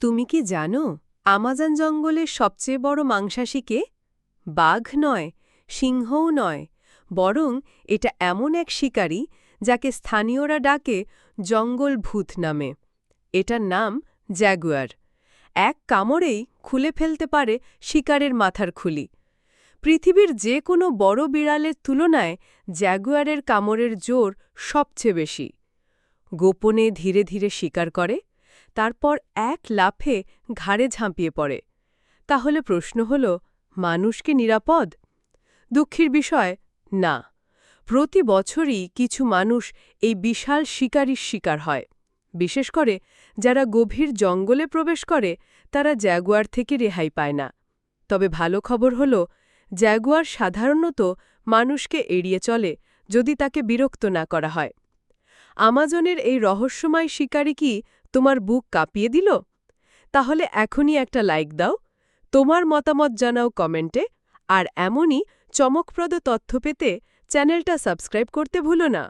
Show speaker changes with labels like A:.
A: তুমি কি জানো, আমাজন জঙ্গলের সবচেয়ে বড় মাংসাশী কে? বাঘ নয়, সিংহও নয়, বরং এটা এমন এক শিকারী যাকে স্থানীয়রা ডাকে জঙ্গল ভূত নামে। এটার নাম জ্যাগুয়ার। এক কামড়েই খুলে ফেলতে পারে শিকারের মাথার খুলি। পৃথিবীর যে কোনো বড় বিড়ালের তুলনায় জ্যাগুয়ারের কামড়ের জোর সবচেয়ে বেশি। গোপনে ধীরে ধীরে শিকার করে তারপর এক লাফে ঘাড়ে ঝাঁপিয়ে পড়ে। তাহলে প্রশ্ন হল, মানুষ কি নিরাপদ? দুঃখের বিষয়, না। প্রতি বছরই কিছু মানুষ এই বিশাল শিকারির শিকার হয়। বিশেষ করে যারা গভীর জঙ্গলে প্রবেশ করে, তারা জ্যাগুয়ার থেকে রেহাই পায় না। তবে ভালো খবর হল, জ্যাগুয়ার সাধারণত মানুষকে এড়িয়ে চলে যদি তাকে বিরক্ত না করা হয়। আমাজনের এই রহস্যময় শিকারী কি তোমার বুক কাঁপিয়ে দিল? তাহলে এখনই একটা লাইক দাও, তোমার মতামত জানাও কমেন্টে, আর এমনই চমকপ্রদ তথ্য পেতে চ্যানেলটা সাবস্ক্রাইব করতে ভুলো না।